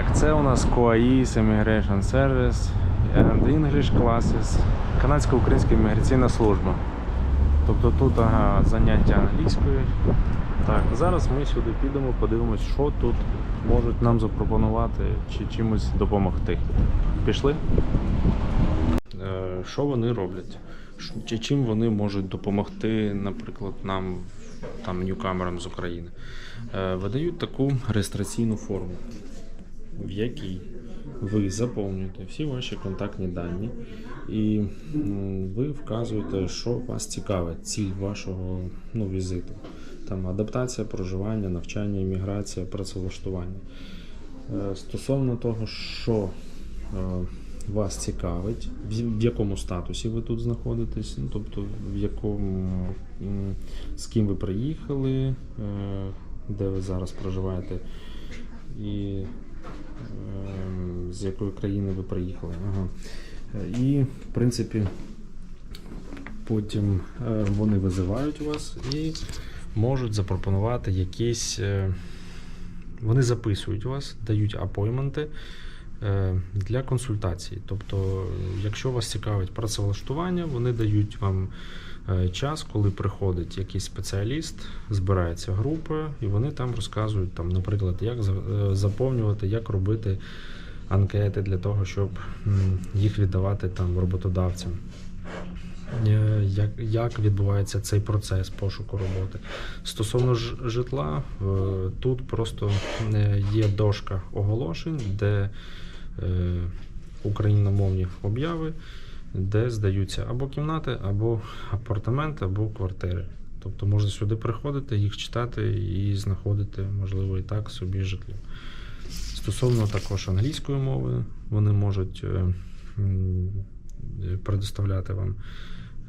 Так, це у нас COAIS Immigration Service and English Classes, канадська українська імміграційна служба. Тобто тут ага, заняття англійської. Так, зараз ми сюди підемо, подивимось, що тут можуть нам запропонувати чи чимось допомогти. Пішли? Е, Що вони роблять? Чи чим вони можуть допомогти, наприклад, нам, там, ньюкамерам з України? Е, Видають таку реєстраційну форму, в якій ви заповнюєте всі ваші контактні дані, і ви вказуєте, що вас цікавить, ціль вашого ну, візиту. Там адаптація, проживання, навчання, імміграція, працевлаштування. Е, Стосовно того, що е, вас цікавить, в якому статусі ви тут знаходитесь, ну, тобто в якому з ким ви приїхали, е, де ви зараз проживаєте, і е, з якої країни ви приїхали. Ага. І, в принципі, потім е, вони визивають вас і можуть запропонувати якісь. е, Вони записують вас, дають апойменти для консультації. Тобто, якщо вас цікавить працевлаштування, вони дають вам е, час, коли приходить якийсь спеціаліст, збирається група, і вони там розказують, там, наприклад, як е, заповнювати, як робити анкети для того, щоб їх віддавати там роботодавцям. Е, Як, як відбувається цей процес пошуку роботи? Стосовно житла, е, тут просто е, є дошка оголошень, де е, україномовні обяви, де здаються або кімнати, або апартаменти, або квартири. Тобто можна сюди приходити, їх читати і знаходити, можливо, і так собі житло. Стосовно також англійської мови, вони можуть е, е, предоставляти вам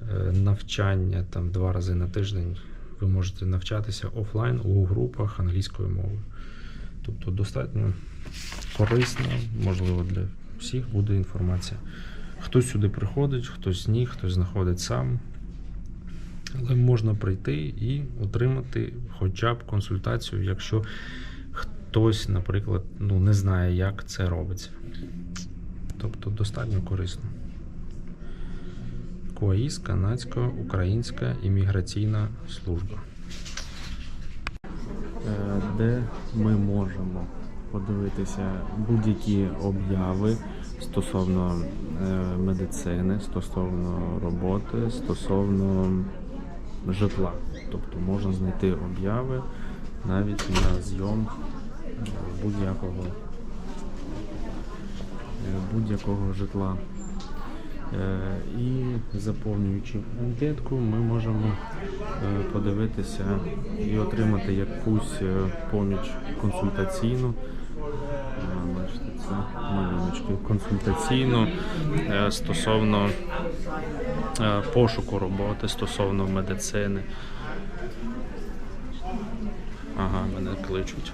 е, навчання там два рази на тиждень. Ви можете навчатися офлайн у групах англійської мови. Тобто достатньо корисно, можливо, для всіх буде інформація. Хтось сюди приходить, хтось ні, хтось знаходить сам. Але можна прийти і отримати хоча б консультацію, якщо хтось, наприклад, ну, не знає, як це робиться. Тобто достатньо корисно. КОАІС, канадська українська імміграційна служба. Де ми можемо подивитися будь-які обяви стосовно е, медицини, стосовно роботи, стосовно житла. Тобто можна знайти обяви навіть на зйом е, будь-якого е, будь-якого житла. І заповнюючи анкетку, ми можемо подивитися і отримати якусь е, поміч консультаційну. Е, Бачите, це малюночки консультаційну е, стосовно пошуку роботи, стосовно медицини. Ага, мене кличуть.